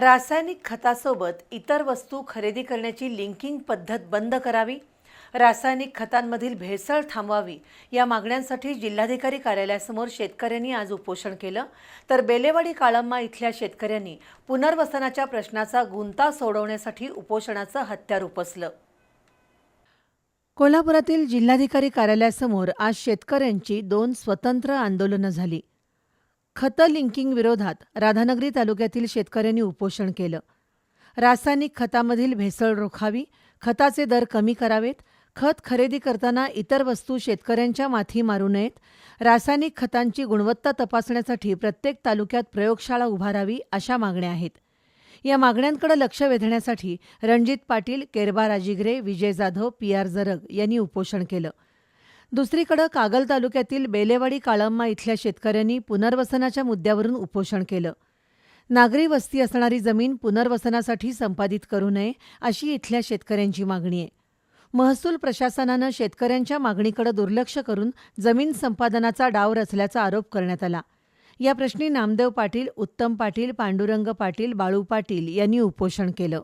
रासायनिक खतासोबत इतर वस्तू खरेदी करण्याची लिंकिंग पद्धत बंद करावी. रासायनिक खतांमधील भेसळ थांबवावी. या मागण्यांसाठी जिल्हाधिकारी कार्यालयासमोर शेतकऱ्यांनी आज उपोषण केलं. तर बेलेवाडी काळम्मा इथल्या शेतकऱ्यांनी पुनर्वसनाच्या प्रश्नाचा गुंता सोडवण्यासाठी उपोषणाचं हत्यार उपसलं. कोल्हापुरातील जिल्हाधिकारी कार्यालयासमोर आज शेतकऱ्यांची दोन स्वतंत्र आंदोलनं झाली. खतं लिंकिंग विरोधात राधानगरी तालुक्यातील शेतकऱ्यांनी उपोषण केलं. रासायनिक खतामधील भेसळ रोखावी खताचे दर कमी करावेत खत खरेदी करताना इतर वस्तू शेतकऱ्यांच्या माथी मारू नयेत रासायनिक खतांची गुणवत्ता तपासण्यासाठी प्रत्येक तालुक्यात प्रयोगशाळा उभारावी अशा मागण्या आहेत. या मागण्यांकडे लक्ष वेधण्यासाठी रणजित पाटील केरबा राजिगरे विजय जाधव पी आर जरग यांनी उपोषण केलं. दुसरीकडे कागल तालुक्यातील बेलेवाडी काळंमा इथल्या शेतकऱ्यांनी पुनर्वसनाच्या मुद्द्यावरून उपोषण केलं. नागरी वस्ती असणारी जमीन पुनर्वसनासाठी संपादित करू नये अशी इथल्या शेतकऱ्यांची मागणी आहे. महसूल प्रशासनानं शेतकऱ्यांच्या मागणीकडे दुर्लक्ष करून जमीन संपादनाचा डाव रचल्याचा आरोप करण्यात आला. या प्रश्नी नामदेव पाटील उत्तम पाटील पांडुरंग पाटील बाळू पाटील यांनी उपोषण केलं.